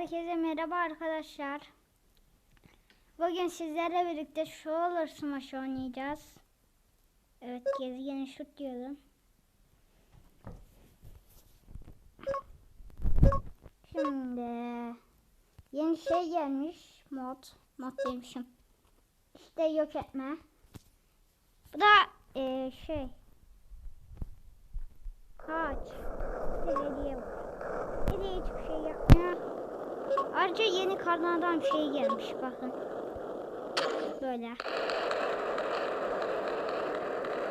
Herkese merhaba arkadaşlar. Bugün sizlerle birlikte Shower Smash oynayacağız. Evet gezegeni şut diyorum. Şimdi yeni şey gelmiş mod. Mod demişim. İşte yok etme. Bu da eee, şey. Kaç. Hediye var. Bir de hiçbir şey yapmıyor. Ayrıca yeni karnadan şey gelmiş bakın. Böyle.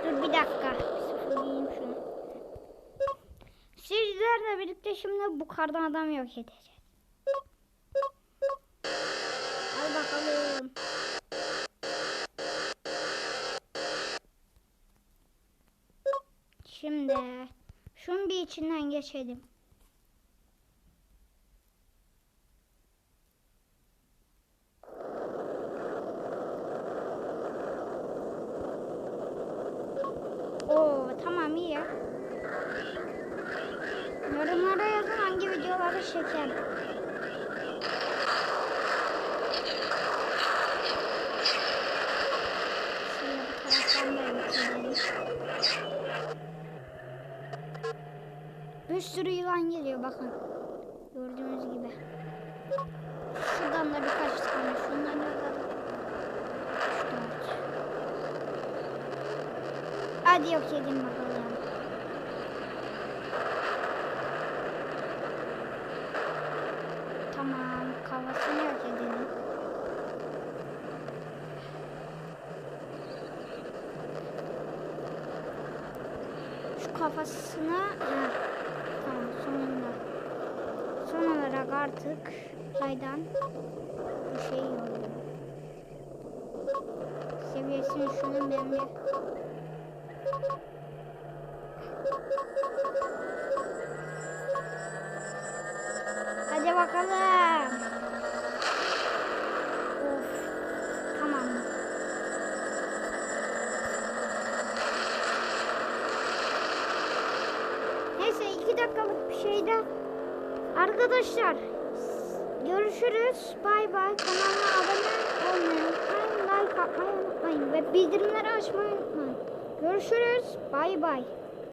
Dur bir dakika. Sıfırlayayım şunu. Sizlerle birlikte şimdi bu kardan adam yok edeceğiz. Al bakalım. Şimdi şunun bir içinden geçelim. İyi. Yorumlara yazın hangi videoları çekelim. Bir sürü yılan geliyor bakın. Gördüğünüz gibi. Şuradan da birkaç tane. Şundan da. Hadi yok edin bakalım. Tamam, kafasını yok edelim. Şu kafasına, ha, tamam sonunda. Son olarak artık uzaydan bir şey yolluyor. Seviyesini şunun ben bir Hadi bakalım. Of. Tamam. Neyse iki dakikalık bir şeyde. Arkadaşlar görüşürüz. Bay bay. Kanalıma abone olmayı unutmayın. Like atmayı unutmayın. Ve bildirimleri açmayı unutmayın. Görüşürüz. Bay bay.